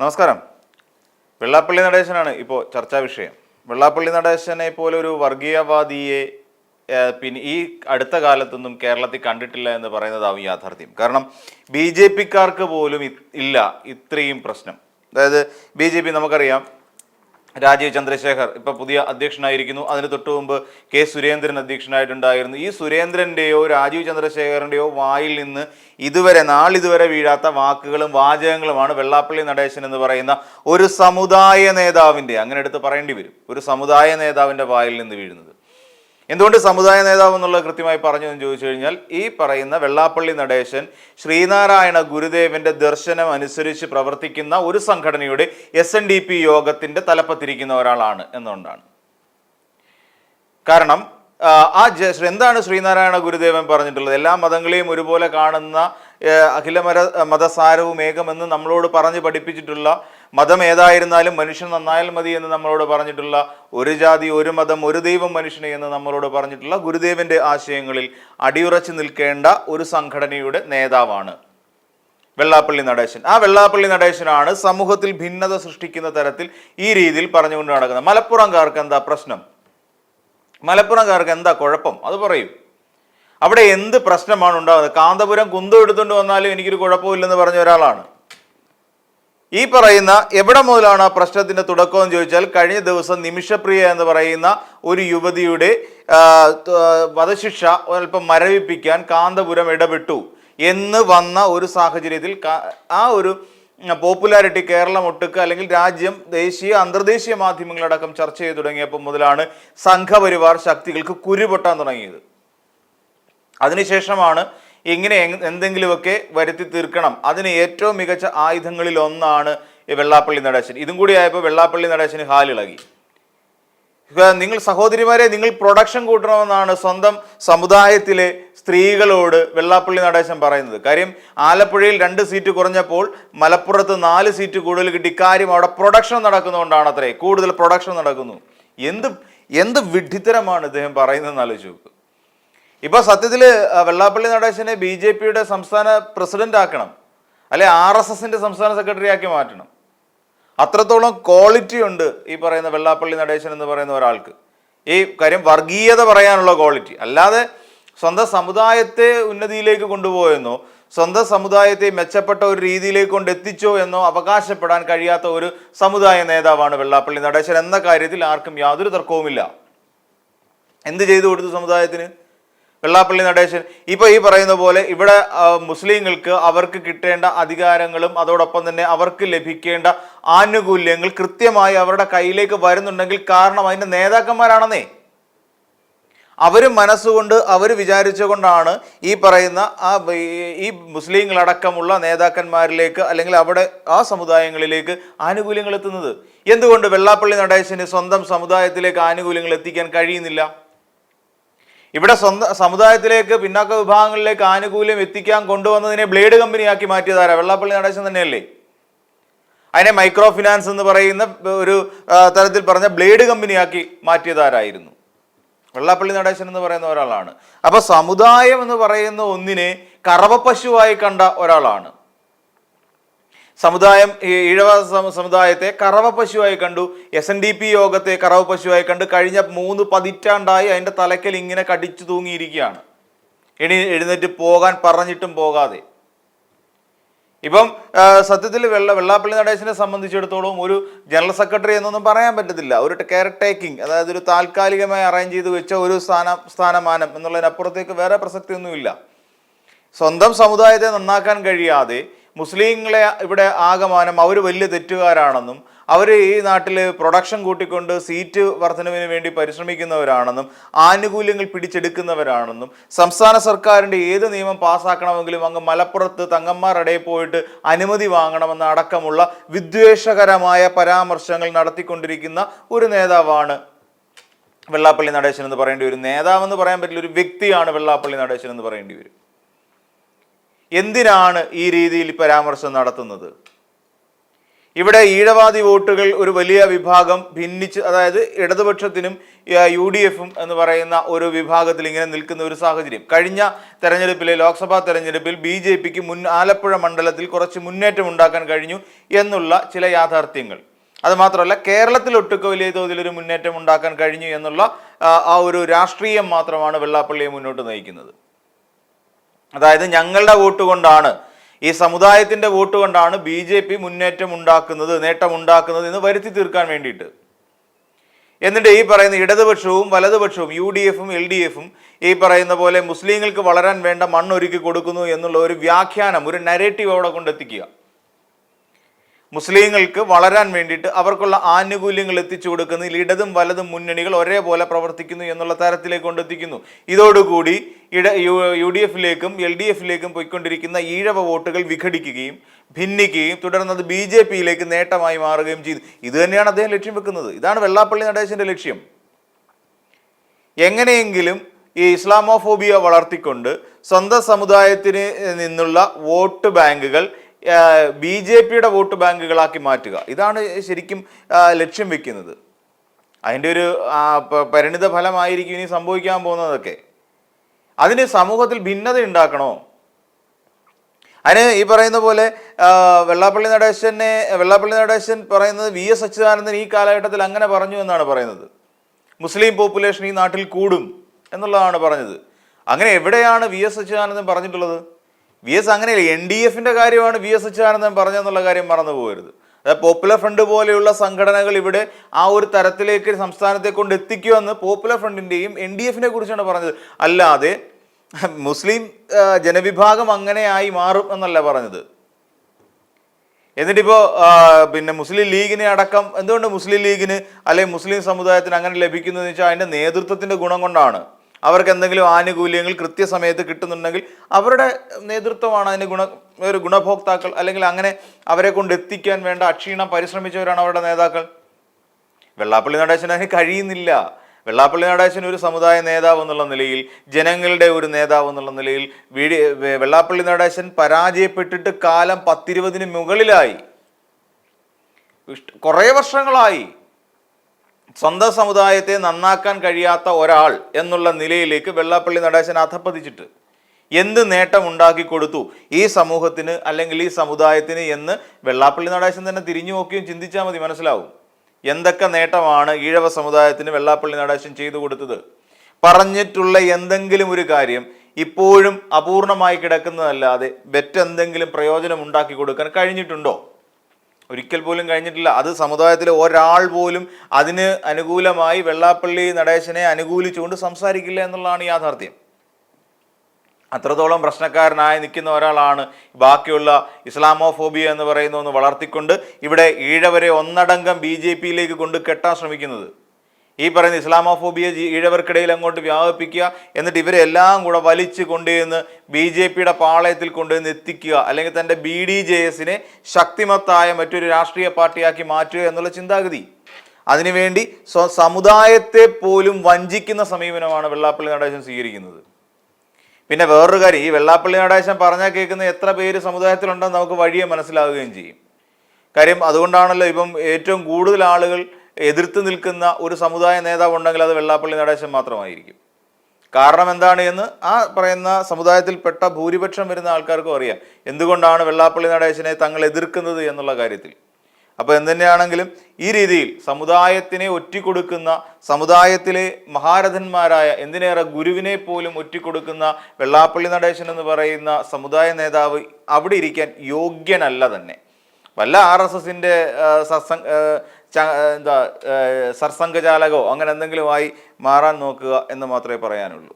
നമസ്കാരം. വെള്ളാപ്പള്ളി നടേശനാണ് ഇപ്പോൾ ചർച്ചാ വിഷയം. വെള്ളാപ്പള്ളി നടേശനെ പോലെ ഒരു വർഗീയവാദിയെ പിന്നെ ഈ അടുത്ത കാലത്തൊന്നും കേരളത്തിൽ കണ്ടിട്ടില്ല എന്ന് പറയുന്നതാവും യാഥാർത്ഥ്യം. കാരണം ബി ജെ പിക്കാർക്ക് പോലും ഇല്ല ഇത്രയും പ്രശ്നം. അതായത് ബി ജെ പി നമുക്കറിയാം രാജീവ് ചന്ദ്രശേഖർ ഇപ്പൊ പുതിയ അധ്യക്ഷനായിരിക്കുന്നു. അതിന് തൊട്ടു മുമ്പ് കെ സുരേന്ദ്രൻ അധ്യക്ഷനായിട്ടുണ്ടായിരുന്നു. ഈ സുരേന്ദ്രന്റെയോ രാജീവ് ചന്ദ്രശേഖരന്റെയോ വായിൽ നിന്ന് ഇതുവരെ നാളിതുവരെ വീഴാത്ത വാക്കുകളും വാചകങ്ങളുമാണ് വെള്ളാപ്പള്ളി നടേശൻ എന്ന് പറയുന്ന ഒരു സമുദായ നേതാവിന്റെ അങ്ങനെ എടുത്ത് പറയേണ്ടി വരും. ഒരു സമുദായ നേതാവിന്റെ വായിൽ നിന്ന് വീഴുന്നത്. എന്തുകൊണ്ട് സമുദായ നേതാവ് എന്നുള്ളത് കൃത്യമായി പറഞ്ഞു എന്ന് ചോദിച്ചു കഴിഞ്ഞാൽ ഈ പറയുന്ന വെള്ളാപ്പള്ളി നടേശൻ ശ്രീനാരായണ ഗുരുദേവന്റെ ദർശനം അനുസരിച്ച് പ്രവർത്തിക്കുന്ന ഒരു സംഘടനയുടെ എസ് എൻ ഡി പി യോഗത്തിന്റെ തലപ്പത്തിരിക്കുന്ന ഒരാളാണ് എന്നുകൊണ്ടാണ്. കാരണം ആ, എന്താണ് ശ്രീനാരായണ ഗുരുദേവൻ പറഞ്ഞിട്ടുള്ളത്? എല്ലാ മതങ്ങളെയും ഒരുപോലെ കാണുന്ന അഖിലമര മതസാരവും ഏകമെന്ന് നമ്മളോട് പറഞ്ഞ് പഠിപ്പിച്ചിട്ടുള്ള മതം ഏതായിരുന്നാലും മനുഷ്യൻ നന്നായാൽ മതി എന്ന് നമ്മളോട് പറഞ്ഞിട്ടുള്ള ഒരു ജാതി ഒരു മതം ഒരു ദൈവം മനുഷ്യനെ എന്ന് നമ്മളോട് പറഞ്ഞിട്ടുള്ള ഗുരുദേവന്റെ ആശയങ്ങളിൽ അടിയുറച്ചു നിൽക്കേണ്ട ഒരു സംഘടനയുടെ നേതാവാണ് വെള്ളാപ്പള്ളി നടേശൻ. ആ വെള്ളാപ്പള്ളി നടേശനാണ് സമൂഹത്തിൽ ഭിന്നത സൃഷ്ടിക്കുന്ന തരത്തിൽ ഈ രീതിയിൽ പറഞ്ഞുകൊണ്ട് നടക്കുന്നത്. മലപ്പുറംകാർക്ക് എന്താ പ്രശ്നം? മലപ്പുറംകാർക്ക് എന്താ കുഴപ്പം? അത് പറയും. അവിടെ എന്ത് പ്രശ്നമാണ് ഉണ്ടാകുന്നത്? കാന്തപുരം കുന്തം എടുത്തുകൊണ്ട് വന്നാലും എനിക്കൊരു കുഴപ്പമില്ലെന്ന് പറഞ്ഞ ഒരാളാണ്. ഈ പറയുന്ന എവിടെ മുതലാണ് പ്രശ്നത്തിന്റെ തുടക്കം എന്ന് ചോദിച്ചാൽ കഴിഞ്ഞ ദിവസം നിമിഷപ്രിയ എന്ന് പറയുന്ന ഒരു യുവതിയുടെ വധശിക്ഷ അല്പം മരവിപ്പിക്കാൻ കാന്തപുരം ഇടപെട്ടു എന്ന് വന്ന ഒരു സാഹചര്യത്തിൽ ആ ഒരു പോപ്പുലാരിറ്റി കേരളം ഒട്ടുക്ക് അല്ലെങ്കിൽ രാജ്യം ദേശീയ അന്തർദേശീയ മാധ്യമങ്ങളടക്കം ചർച്ച ചെയ്തു തുടങ്ങിയപ്പോൾ മുതലാണ് സംഘപരിവാർ ശക്തികൾക്ക് കുരുപൊട്ടാൻ തുടങ്ങിയത്. അതിനുശേഷമാണ് ഇങ്ങനെ എന്തെങ്കിലുമൊക്കെ വരുത്തി തീർക്കണം. അതിന് ഏറ്റവും മികച്ച ആയുധങ്ങളിൽ ഒന്നാണ് ഈ വെള്ളാപ്പള്ളി നടേശൻ. ഇതും കൂടി ആയപ്പോൾ വെള്ളാപ്പള്ളി നടേശന് ഹാലിളകി നിങ്ങൾ സഹോദരിമാരെ നിങ്ങൾ പ്രൊഡക്ഷൻ കൂട്ടണമെന്നാണ് സ്വന്തം സമുദായത്തിലെ സ്ത്രീകളോട് വെള്ളാപ്പള്ളി നടേശൻ പറയുന്നത്. കാര്യം ആലപ്പുഴയിൽ രണ്ട് സീറ്റ് കുറഞ്ഞപ്പോൾ മലപ്പുറത്ത് നാല് സീറ്റ് കൂടുതൽ കിട്ടി. കാര്യം അവിടെ പ്രൊഡക്ഷൻ നടക്കുന്നതുകൊണ്ടാണ് അത്രേ കൂടുതൽ പ്രൊഡക്ഷൻ നടക്കുന്നു. എന്ത് എന്ത് വിഡ്ഢിത്തരമാണ് ഇദ്ദേഹം പറയുന്നതെന്ന് ആലോചിച്ച് നോക്ക് ഇപ്പൊ സത്യത്തിൽ വെള്ളാപ്പള്ളി നടേശനെ ബി ജെ പിയുടെ സംസ്ഥാന പ്രസിഡന്റ് ആക്കണം അല്ലെ ആർ എസ് എസിന്റെ സംസ്ഥാന സെക്രട്ടറി ആക്കി മാറ്റണം. അത്രത്തോളം ക്വാളിറ്റി ഉണ്ട് ഈ പറയുന്ന വെള്ളാപ്പള്ളി നടേശൻ എന്ന് പറയുന്ന ഒരാൾക്ക്. ഈ കാര്യം വർഗീയത പറയാനുള്ള ക്വാളിറ്റി അല്ലാതെ സ്വന്തം സമുദായത്തെ ഉന്നതിയിലേക്ക് കൊണ്ടുപോയെന്നോ സ്വന്തം സമുദായത്തെ മെച്ചപ്പെട്ട ഒരു രീതിയിലേക്ക് കൊണ്ടെത്തിച്ചോ എന്നോ അവകാശപ്പെടാൻ കഴിയാത്ത ഒരു സമുദായ നേതാവാണ് വെള്ളാപ്പള്ളി നടേശൻ എന്ന കാര്യത്തിൽ ആർക്കും യാതൊരു തർക്കവുമില്ല. എന്ത് ചെയ്തു കൊടുത്തു സമുദായത്തിന്? വെള്ളാപ്പള്ളി നടേശൻ. ഇപ്പൊ ഈ പറയുന്ന പോലെ ഇവിടെ മുസ്ലിങ്ങൾക്ക് അവർക്ക് കിട്ടേണ്ട അധികാരങ്ങളും അതോടൊപ്പം തന്നെ അവർക്ക് ലഭിക്കേണ്ട ആനുകൂല്യങ്ങൾ കൃത്യമായി അവരുടെ കയ്യിലേക്ക് വരുന്നുണ്ടെങ്കിൽ കാരണം അതിന്റെ നേതാക്കന്മാരാണെന്നേ. അവർ മനസ്സുകൊണ്ട് അവർ വിചാരിച്ചുകൊണ്ടാണ് ഈ പറയുന്ന ആ ഈ മുസ്ലിങ്ങളടക്കമുള്ള നേതാക്കന്മാരിലേക്ക് അല്ലെങ്കിൽ അവിടെ ആ സമുദായങ്ങളിലേക്ക് ആനുകൂല്യങ്ങൾ എത്തുന്നത്. എന്തുകൊണ്ട് വെള്ളാപ്പള്ളി നടേശന് സ്വന്തം സമുദായത്തിലേക്ക് ആനുകൂല്യങ്ങൾ എത്തിക്കാൻ കഴിയുന്നില്ല? ഇവിടെ സ്വന്ത സമുദായത്തിലേക്ക് പിന്നാക്ക വിഭാഗങ്ങളിലേക്ക് ആനുകൂല്യം എത്തിക്കാൻ കൊണ്ടുവന്നതിനെ ബ്ലേഡ് കമ്പനിയാക്കി മാറ്റിയതാരാ? വെള്ളാപ്പള്ളി നടേശൻ തന്നെയല്ലേ? അതിനെ മൈക്രോ ഫിനാൻസ് എന്ന് പറയുന്ന ഒരു തരത്തിൽ പറഞ്ഞ ബ്ലേഡ് കമ്പനിയാക്കി മാറ്റിയതാരായിരുന്നു? വെള്ളാപ്പള്ളി നടേശൻ എന്ന് പറയുന്ന ഒരാളാണ്. അപ്പൊ സമുദായം എന്ന് പറയുന്ന ഒന്നിനെ കറവപ്പശുവായി കണ്ട ഒരാളാണ്. സമുദായം ഈഴവ സമുദായത്തെ കറവ പശുവായി കണ്ടു. എസ് എൻ ഡി പി യോഗത്തെ കറവ പശുവായി കണ്ട്. കഴിഞ്ഞ മൂന്ന് പതിറ്റാണ്ടായി അതിന്റെ തലയ്ക്കൽ ഇങ്ങനെ കടിച്ചു തൂങ്ങിയിരിക്കുകയാണ്. എണി എഴുന്നേറ്റ് പോകാൻ പറഞ്ഞിട്ടും പോകാതെ. ഇപ്പം സത്യത്തിൽ വെള്ള വെള്ളാപ്പള്ളി നടേശനെ സംബന്ധിച്ചിടത്തോളം ഒരു ജനറൽ സെക്രട്ടറി എന്നൊന്നും പറയാൻ പറ്റത്തില്ല. ഒരു കെയർ ടേക്കിംഗ് അതായത് ഒരു താൽക്കാലികമായി അറേഞ്ച് ചെയ്ത് വെച്ച ഒരു സ്ഥാന സ്ഥാനമാനം എന്നുള്ളതിനപ്പുറത്തേക്ക് വേറെ പ്രസക്തിയൊന്നുമില്ല. സ്വന്തം സമുദായത്തെ നന്നാക്കാൻ കഴിയാതെ മുസ്ലിങ്ങളെ ഇവിടെ ആകമാനം അവർ വലിയ തെറ്റുകാരാണെന്നും അവർ ഈ നാട്ടിൽ പ്രൊഡക്ഷൻ കൂട്ടിക്കൊണ്ട് സീറ്റ് വർധനവിന് വേണ്ടി പരിശ്രമിക്കുന്നവരാണെന്നും ആനുകൂല്യങ്ങൾ പിടിച്ചെടുക്കുന്നവരാണെന്നും സംസ്ഥാന സർക്കാരിന്റെ ഏത് നിയമം പാസ്സാക്കണമെങ്കിലും അങ്ങ് മലപ്പുറത്ത് തങ്ങന്മാരടയിൽ പോയിട്ട് അനുമതി വാങ്ങണമെന്ന അടക്കമുള്ള വിദ്വേഷകരമായ പരാമർശങ്ങൾ നടത്തിക്കൊണ്ടിരിക്കുന്ന ഒരു നേതാവാണ് വെള്ളാപ്പള്ളി നടേശൻ എന്ന് പറയേണ്ടി വരും. നേതാവെന്ന് പറയാൻ പറ്റില്ല ഒരു വ്യക്തിയാണ് വെള്ളാപ്പള്ളി നടേശൻ എന്ന് പറയേണ്ടി വരും. എന്തിനാണ് ഈ രീതിയിൽ പരാമർശം നടത്തുന്നത്? ഇവിടെ ഈഴവാദി വോട്ടുകൾ ഒരു വലിയ വിഭാഗം ഭിന്നിച്ച് അതായത് ഇടതുപക്ഷത്തിനും യു ഡി എഫും എന്ന് പറയുന്ന ഒരു വിഭാഗത്തിൽ ഇങ്ങനെ നിൽക്കുന്ന ഒരു സാഹചര്യം. കഴിഞ്ഞ തെരഞ്ഞെടുപ്പിലെ ലോക്സഭാ തെരഞ്ഞെടുപ്പിൽ ബി ജെ പിക്ക് മുൻ ആലപ്പുഴ മണ്ഡലത്തിൽ കുറച്ച് മുന്നേറ്റം ഉണ്ടാക്കാൻ കഴിഞ്ഞു എന്നുള്ള ചില യാഥാർത്ഥ്യങ്ങൾ. അതുമാത്രമല്ല കേരളത്തിൽ ഒട്ടുക്ക വലിയ തോതിൽ ഒരു മുന്നേറ്റം ഉണ്ടാക്കാൻ കഴിഞ്ഞു എന്നുള്ള ആ ഒരു രാഷ്ട്രീയം മാത്രമാണ് വെള്ളാപ്പള്ളിയെ മുന്നോട്ട് നയിക്കുന്നത്. അതായത് ഞങ്ങളുടെ വോട്ട് കൊണ്ടാണ് ഈ സമുദായത്തിന്റെ വോട്ട് കൊണ്ടാണ് ബി ജെ പി മുന്നേറ്റം ഉണ്ടാക്കുന്നത് നേട്ടം ഉണ്ടാക്കുന്നത് എന്ന് വരുത്തി തീർക്കാൻ വേണ്ടിയിട്ട്. എന്നിട്ട് ഈ പറയുന്ന ഇടതുപക്ഷവും വലതുപക്ഷവും യു ഡി എഫും എൽ ഡി എഫും ഈ പറയുന്ന പോലെ മുസ്ലിങ്ങൾക്ക് വളരാൻ വേണ്ട മണ്ണൊരുക്കി കൊടുക്കുന്നു എന്നുള്ള ഒരു വ്യാഖ്യാനം ഒരു നരേറ്റീവ് അവിടെ കൊണ്ടെത്തിക്കുക. മുസ്ലിങ്ങൾക്ക് വളരാൻ വേണ്ടിയിട്ട് അവർക്കുള്ള ആനുകൂല്യങ്ങൾ എത്തിച്ചു കൊടുക്കുന്നതിൽ ഇടതും വലതും മുന്നണികൾ ഒരേപോലെ പ്രവർത്തിക്കുന്നു എന്നുള്ള തരത്തിലേക്ക് കൊണ്ടെത്തിക്കുന്നു. ഇതോടുകൂടി ഇട യു ഡി എഫിലേക്കും എൽ ഡി എഫിലേക്കും പോയിക്കൊണ്ടിരിക്കുന്ന ഈഴവ വോട്ടുകൾ വിഘടിക്കുകയും ഭിന്നിക്കുകയും തുടർന്ന് അത് ബി ജെ പിയിലേക്ക് നേട്ടമായി മാറുകയും ചെയ്തു. ഇത് തന്നെയാണ് അദ്ദേഹം ലക്ഷ്യം വെക്കുന്നത്. ഇതാണ് വെള്ളാപ്പള്ളി നടേശന്റെ ലക്ഷ്യം. എങ്ങനെയെങ്കിലും ഈ ഇസ്ലാമോഫോബിയ വളർത്തിക്കൊണ്ട് സ്വന്തം സമുദായത്തിന് നിന്നുള്ള വോട്ട് ബാങ്കുകൾ ബി ജെ പിയുടെ വോട്ട് ബാങ്കുകളാക്കി മാറ്റുക. ഇതാണ് ശരിക്കും ലക്ഷ്യം വെക്കുന്നത്. അതിന്റെ ഒരു പരിണിത ഫലമായിരിക്കും ഇനി സംഭവിക്കാൻ പോകുന്നതൊക്കെ. അതിന് സമൂഹത്തിൽ ഭിന്നത ഉണ്ടാക്കണോ? അതിന് ഈ പറയുന്ന പോലെ വെള്ളാപ്പള്ളി നടേശനെ വെള്ളാപ്പള്ളി നടേശൻ പറയുന്നത് വി എസ് അച്യുതാനന്ദൻ ഈ കാലഘട്ടത്തിൽ അങ്ങനെ പറഞ്ഞു എന്നാണ് പറയുന്നത്. മുസ്ലിം പോപ്പുലേഷൻ ഈ നാട്ടിൽ കൂടും എന്നുള്ളതാണ് പറഞ്ഞത്. അങ്ങനെ എവിടെയാണ് വി എസ് അച്യുതാനന്ദൻ പറഞ്ഞിട്ടുള്ളത്? വി എസ് അങ്ങനെയല്ല എൻ ഡി എഫിന്റെ കാര്യമാണ് വി എസ് അച്യുതാനന്ദൻ പറഞ്ഞെന്നുള്ള കാര്യം മറന്നു പോകരുത്. അതായത് പോപ്പുലർ ഫ്രണ്ട് പോലെയുള്ള സംഘടനകൾ ഇവിടെ ആ ഒരു തരത്തിലേക്ക് സംസ്ഥാനത്തെ കൊണ്ട് എത്തിക്കുമെന്ന് പോപ്പുലർ ഫ്രണ്ടിന്റെയും എൻ ഡി എഫിനെ കുറിച്ചാണ് പറഞ്ഞത്. അല്ലാതെ മുസ്ലിം ജനവിഭാഗം അങ്ങനെയായി മാറും എന്നല്ല പറഞ്ഞത്. എന്നിട്ടിപ്പോ ആ, പിന്നെ മുസ്ലിം ലീഗിനെ അടക്കം എന്തുകൊണ്ട് മുസ്ലിം ലീഗിന് അല്ലെങ്കിൽ മുസ്ലിം സമുദായത്തിന് അങ്ങനെ ലഭിക്കുന്നതെന്ന് വെച്ചാൽ അതിന്റെ നേതൃത്വത്തിന്റെ ഗുണം കൊണ്ടാണ്? അവർക്ക് എന്തെങ്കിലും ആനുകൂല്യങ്ങൾ കൃത്യസമയത്ത് കിട്ടുന്നുണ്ടെങ്കിൽ അവരുടെ നേതൃത്വമാണ് അതിന് ഗുണ ഒരു ഗുണഭോക്താക്കൾ. അല്ലെങ്കിൽ അങ്ങനെ അവരെ കൊണ്ട് എത്തിക്കാൻ വേണ്ട അക്ഷീണം പരിശ്രമിച്ചവരാണ് അവരുടെ നേതാക്കൾ. വെള്ളാപ്പള്ളി നടേശന് അതിന് കഴിയുന്നില്ല. വെള്ളാപ്പള്ളി നടേശൻ ഒരു സമുദായ നേതാവ് എന്നുള്ള നിലയിൽ ജനങ്ങളുടെ ഒരു നേതാവ് എന്നുള്ള നിലയിൽ വീടി വെള്ളാപ്പള്ളി നടേശൻ പരാജയപ്പെട്ടിട്ട് കാലം പത്തിരുപതിന് മുകളിലായി. കുറേ വർഷങ്ങളായി. സ്വന്തം സമുദായത്തെ നന്നാക്കാൻ കഴിയാത്ത ഒരാൾ എന്നുള്ള നിലയിലേക്ക് വെള്ളാപ്പള്ളി നടേശൻ അധപ്പതിച്ചിട്ട് എന്ത് നേട്ടം ഉണ്ടാക്കി കൊടുത്തു? ഈ സമൂഹത്തിന് അല്ലെങ്കിൽ ഈ സമുദായത്തിന് എന്ന് വെള്ളാപ്പള്ളി നടേശൻ തന്നെ തിരിഞ്ഞു നോക്കിയും ചിന്തിച്ചാൽ മതി മനസ്സിലാവും. എന്തൊക്കെ നേട്ടമാണ് ഈഴവ സമുദായത്തിന് വെള്ളാപ്പള്ളി നടേശൻ ചെയ്തു കൊടുത്തത്? പറഞ്ഞിട്ടുള്ള എന്തെങ്കിലും ഒരു കാര്യം ഇപ്പോഴും അപൂർണമായി കിടക്കുന്നതല്ലാതെ മറ്റെന്തെങ്കിലും പ്രയോജനം ഉണ്ടാക്കി കൊടുക്കാൻ കഴിഞ്ഞിട്ടുണ്ടോ? ഒരിക്കൽ പോലും കഴിഞ്ഞിട്ടില്ല. അത് സമുദായത്തിലെ ഒരാൾ പോലും അതിന് അനുകൂലമായി വെള്ളാപ്പള്ളി നടേശനെ അനുകൂലിച്ചുകൊണ്ട് സംസാരിക്കില്ല എന്നുള്ളതാണ് യാഥാർത്ഥ്യം. അത്രത്തോളം പ്രശ്നക്കാരനായി നിൽക്കുന്ന ഒരാളാണ് ബാക്കിയുള്ള ഇസ്ലാമോഫോബിയ എന്ന് പറയുന്ന ഒന്ന് വളർത്തിക്കൊണ്ട് ഇവിടെ ഈഴവരെ ഒന്നടങ്കം ബി ജെ പിയിലേക്ക് കൊണ്ട് കെട്ടാൻ ശ്രമിക്കുന്നത്. ഈ പറയുന്ന ഇസ്ലാമോഫോബിയ ഈഴവർക്കിടയിൽ അങ്ങോട്ട് വ്യാപിപ്പിക്കുക എന്നിട്ട് ഇവരെ എല്ലാം കൂടെ വലിച്ചു കൊണ്ടുവന്ന് ബി ജെ പിയുടെ പാളയത്തിൽ കൊണ്ടുവന്ന് എത്തിക്കുക. അല്ലെങ്കിൽ തന്റെ ബി ഡി ജെ എസിനെ ശക്തിമത്തായ മറ്റൊരു രാഷ്ട്രീയ പാർട്ടിയാക്കി മാറ്റുക എന്നുള്ള ചിന്താഗതി. അതിനുവേണ്ടി സ്വ സമുദായത്തെ പോലും വഞ്ചിക്കുന്ന സമീപനമാണ് വെള്ളാപ്പള്ളി നടേശൻ സ്വീകരിക്കുന്നത്. പിന്നെ വേറൊരു കാര്യം ഈ വെള്ളാപ്പള്ളി നടേശൻ പറഞ്ഞാൽ കേൾക്കുന്ന എത്ര പേര് സമുദായത്തിലുണ്ടെന്ന് നമുക്ക് വഴിയെ മനസ്സിലാവുകയും ചെയ്യും. കാര്യം അതുകൊണ്ടാണല്ലോ ഇപ്പം ഏറ്റവും കൂടുതൽ ആളുകൾ എതിർത്ത് നിൽക്കുന്ന ഒരു സമുദായ നേതാവ് ഉണ്ടെങ്കിൽ അത് വെള്ളാപ്പള്ളി നടേശൻ മാത്രമായിരിക്കും. കാരണം എന്താണ് എന്ന് ആ പറയുന്ന സമുദായത്തിൽപ്പെട്ട ഭൂരിപക്ഷം വരുന്ന ആൾക്കാർക്കും അറിയാം. എന്തുകൊണ്ടാണ് വെള്ളാപ്പള്ളി നടേശനെ തങ്ങൾ എതിർക്കുന്നത് എന്നുള്ള കാര്യത്തിൽ? അപ്പോൾ എന്തുതന്നെയാണെങ്കിലും ഈ രീതിയിൽ സമുദായത്തിനെ ഒറ്റിക്കൊടുക്കുന്ന സമുദായത്തിലെ മഹാരഥന്മാരായ എന്തിനേറെ ഗുരുവിനെ പോലും ഒറ്റിക്കൊടുക്കുന്ന വെള്ളാപ്പള്ളി നടേശൻ എന്ന് പറയുന്ന സമുദായ നേതാവ് അവിടെ ഇരിക്കാൻ യോഗ്യനല്ല തന്നെ. വല്ല ആർ എസ് എസിന്റെ എന്താ സർസംഘചാലകോ അങ്ങനെ എന്തെങ്കിലുമായി മാറാൻ നോക്കുക എന്ന് മാത്രമേ പറയാനുള്ളൂ.